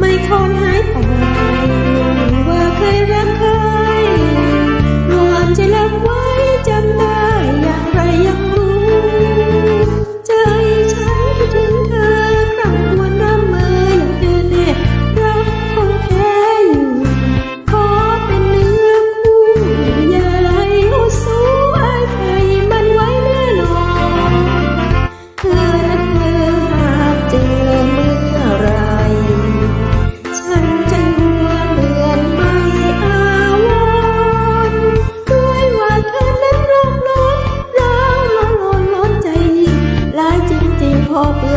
ไม่ทนหายไป hope